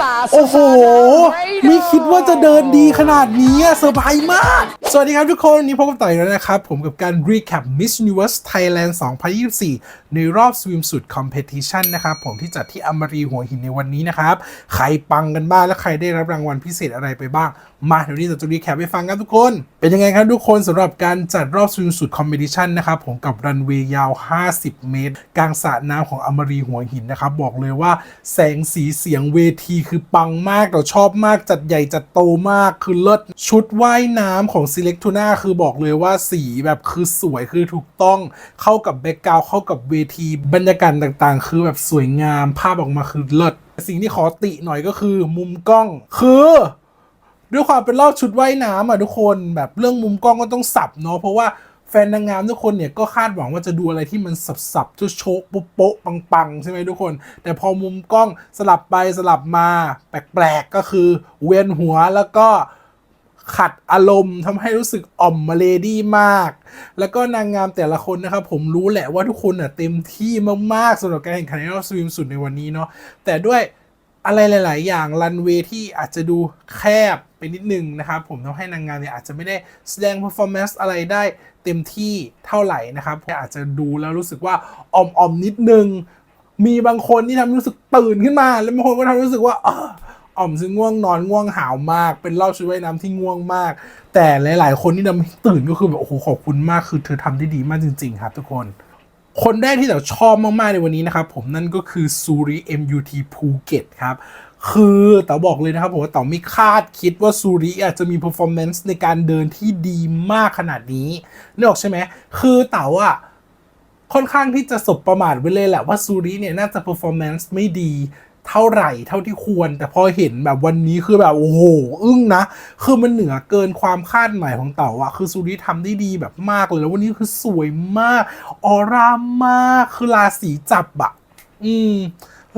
ษาโอ้โห ไม่คิดว่าจะเดินดีขนาดนี้อะเซอร์ไพรส์มาก สวัสดีครับทุกคนวันนี้พบกับต่อยแล้วนะครับ ผมกับการ recap Miss Universe Thailand 2024 ในรอบ swimsuit competition นะครับ ผมที่จัดที่อมรีหัวหินในวันนี้นะครับ ใครปังกันบ้างและใครได้รับรางวัลพิเศษอะไรไปบ้าง มาเดี๋ยวนี้เราจะ recap ให้ฟังกันทุกคน เป็นยังไงครับทุกคนสำหรับการจัดรอบ swimsuit competition นะครับผมกับรันเวย์ยาว 50 เมตร กลางสระน้ำของอมรีหัวหินนะครับบอกเลยว่าแสงสีเสียงเวทีคือปังมากเราชอบมากจัดใหญ่จัดโตมากคือเลิศชุดว่ายน้ำของ Select Tuna คือบอกเลยว่าสีแบบคือสวยคือถูกต้องเข้ากับแบ็กกราวเข้ากับเวทีบรรยากาศต่างๆ คือแบบสวยงามภาพออกมาคือเลิศสิ่งที่ขอติหน่อยก็คือมุมกล้องคือด้วยความเป็นรอบชุดว่ายน้ำอะทุกคนแบบเรื่องมุมกล้องก็ต้องสับเนาะเพราะว่า แฟนนางงามทุกคนเนี่ยก็คาดหวังว่าจะดูอะไรที่มันสับๆโชกโป๊ะปังๆ ใช่ไหมทุกคน แต่พอมุมกล้องสลับไปสลับมาแปลกๆ ก็คือเวียนหัวแล้วก็ขัดอารมณ์ทำให้รู้สึกอ่อมมาเลดี้มาก แล้วก็นางงามแต่ละคนนะครับ ผมรู้แหละว่าทุกคนอะเต็มที่มากๆสำหรับการแข่งขันในรอบสวิมสุดในวันนี้เนาะแต่ด้วยอะไรหลาย ๆ อย่างรันเวย์ที่อาจจะดูแคบ ไปนิดนึงนะครับผมทำให้นางงามเนี่ยอาจจะไม่ได้แสดง performance อะไรได้เต็มที่เท่าไหร่นะครับอาจจะดูแล้วรู้สึกว่าอ่อมๆนิดนึง มีบางคนที่ทำรู้สึกตื่นขึ้นมา แล้วบางคนก็ทำรู้สึกว่าอ่อมซึ่งง่วงนอนง่วงหาวมาก เป็นรอบชุดว่ายน้ำที่ง่วงมาก แต่หลาย ๆ คนที่ทำตื่นก็คือแบบโอ้โหขอบคุณมากคือเธอทำได้ดีมากจริง ๆ ครับทุกคน คนแรกที่เราชอบมากๆในวันนี้นะครับผมนั่นก็คือซูริ MUT ภูเก็ตครับคือแต่บอกเลยนะครับผมว่าเต๋อไม่คาดคิดว่าซูริอาจจะมี performance ในการเดินที่ดีมากขนาดนี้นึกออกใช่ไหมคือเต๋าอะค่อนข้างที่จะสบประมาทไว้เลยแหละว่าซูริเนี่ยน่าจะ performance ไม่ดี เท่าไหร่เท่าที่ควร แต่พอเห็นแบบวันนี้คือแบบโอ้โหอึ้งนะ คือมันเหนือเกินความคาดหมายของเต๋าอะคือซูริทำได้ดีแบบมากเลยแล้ววันนี้คือสวยมากออร่ามากคือราศีจับอะอืม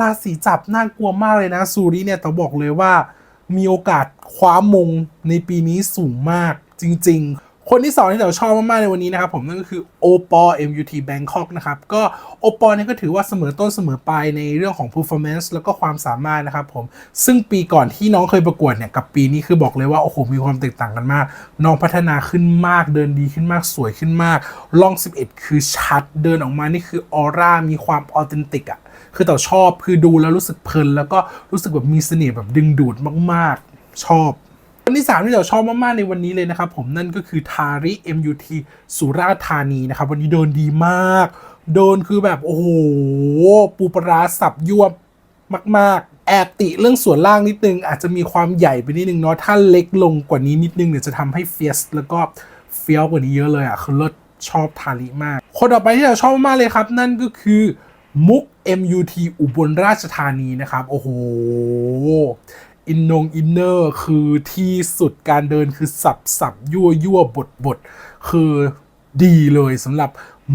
ราศีจับน่ากลัวมากเลยนะซูริเนี่ยต้องบอกเลยว่ามีโอกาสคว้ามงในปีนี้สูงมากจริง ๆ คนที่สองที่เราชอบมากๆในวันนี้นะครับผมนั่นก็คือโอปอ MUT Bangkok นะครับก็โอปอเนี่ยก็ถือว่าเสมอต้นเสมอปลายในเรื่องของ performance แล้วก็ความสามารถนะครับผมซึ่งปีก่อนที่น้องเคยประกวดเนี่ยกับปีนี้คือบอกเลยว่าโอ้โหมีความแตกต่างกันมาก น้องพัฒนาขึ้นมากเดินดีขึ้นมากสวยขึ้นมากล่อง 11 คือชัดเดินออกมานี่คือออร่ามีความออเทนติกอะคือต่ชอบคือดูแล้วรู้สึกเพลินแล้วก็รู้สึกแบบมีเสน่ห์แบบดึงดูดมากๆ ชอบ คนที่สามที่เราชอบมาก ๆ ในวันนี้เลยนะครับผมนั่นก็คือทาริ MUT สุราษฎร์ธานีนะครับ วันนี้เดินดีมากเดินคือแบบ โอ้โห ปูปลาร้าสับยวบมาก ๆ แอบติเรื่องส่วนล่างนิดนึง อาจจะมีความใหญ่ไปนิดนึงเนาะถ้าเล็กลงกว่านี้นิดนึงเนี่ยจะทำให้เฟียสแล้วก็เฟี้ยวกว่านี้เยอะเลยอะคือเลิศชอบทาริมาก คนต่อไปที่เราชอบมากๆเลยครับ นั่นก็คือมุก MUT อุบลราชธานีนะครับ โอ้โห อินนงอินเนอร์คือที่สุดการเดินคือสับสับยั่วยั่วบดบดคือดีเลยสำหรับ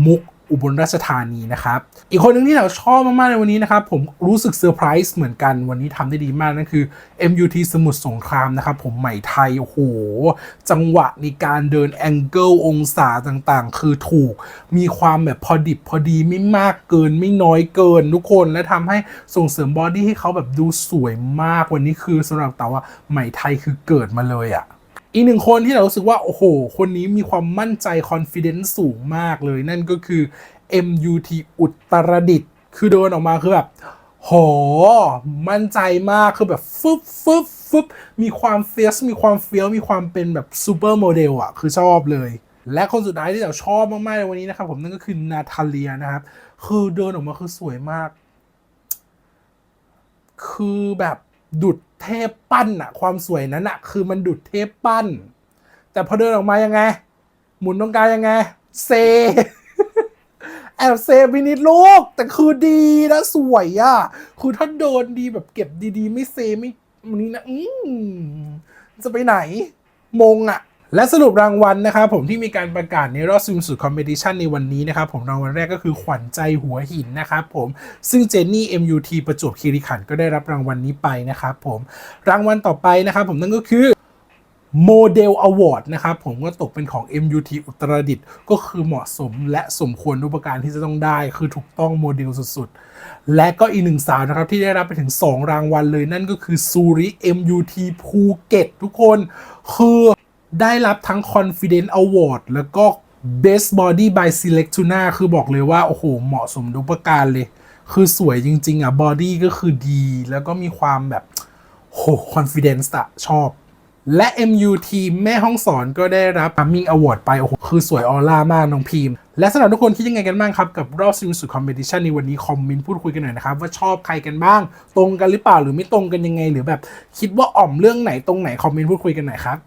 มุก อุบลราชธานีนะครับ อีกคนหนึ่งที่เราชอบมาก ๆ ในวันนี้นะครับ ผมรู้สึกเซอร์ไพรส์เหมือนกันวันนี้ทำได้ดีมาก นั่นคือ MUT สมุทรสงครามนะครับ ผมใหม่ไทย โอ้โห จังหวะในการเดินแองเกิลองศาต่างๆ คือถูกมีความแบบพอดิบพอดีไม่มากเกินไม่น้อยเกินทุกคนและทำให้ส่งเสริมบอดี้ให้เขาแบบดูสวยมากวันนี้คือสำหรับเต๋าว่าใหม่ไทยคือเกิดมาเลยอะ อีกหนึ่งคนที่เรารู้สึกว่า โอ้โห คนนี้มีความมั่นใจ confidence สูงมากเลย นั่นก็คือ MUT อุตรดิตถ์คือเดินออกมาคือแบบโห มั่นใจมากคือแบบฟึบฟึบฟึบมีความเฟียสมีความเฟี้ยวมีความเป็นแบบซูเปอร์โมเดลอะคือชอบเลย และคนสุดท้ายที่เราชอบมากๆในวันนี้นะครับผมนั่นก็คือนาทาเลียนะครับ คือเดินออกมาคือสวยมาก คือแบบดุด เทพปั้นอะความสวยนั้นอะคือมันดุดเทพปั้น แต่พอเดินออกมายังไง หมุนตรงกลางยังไง เซ แอบเซไปนิดลูก แต่คือดีนะสวยอะ่ะคือถ้าโดนดีแบบเก็บดีๆ ไม่เซไม่นี่นะอืมจะไปไหน มงอะ่ะ และสรุปรางวัลนะครับผมที่มีการประกาศในรอบ Swimsuit Competition ในวันนี้นะครับผมรางวัลแรกก็คือขวัญใจหัวหินนะครับผมซึ่งเจนนี่ MUT ประจวบคีรีขันธ์ก็ได้รับรางวัลนี้ไปนะครับผมรางวัลต่อไปนะครับผมนั่นก็คือโมเดลอวอร์ดนะครับผมก็ตกเป็นของ MUT อุตรดิตถ์ก็คือเหมาะสมและสมควรทุปการที่จะต้องได้ คือถูกต้องโมเดลสุดๆ และก็อีกหนึ่งสาวนะครับที่ได้รับไปถึง 2 รางวัลเลยนั่นก็คือซูริ MUT ภูเก็ตทุกคนคือ ได้รับทั้ง Confident Award แล้วก็ Best Body by Selectuna คือบอกเลยว่า โอ้โห เหมาะสมทุกประการเลย คือสวยจริง ๆ อะ บอดี้ก็คือดี แล้วก็มีความแบบ โห confidence อะชอบ และ MUT แม่ห้องสอนก็ได้รับ Arming Award ไป โอ้โห คือสวยออร่ามากน้องพิมพ์ และสำหรับทุกคนคิดยังไงกันบ้างครับ กับรอบซิมสุดคอมเพติชันในวันนี้คอมเมนต์พูดคุยกันหน่อยนะครับ ว่าชอบใครกันบ้าง ตรงกันหรือเปล่าหรือไม่ตรงกันยังไง หรือแบบ คิดว่าอ่อมเรื่องไหนตรงไหนคอมเมนต์พูดคุยกันหน่อยครับ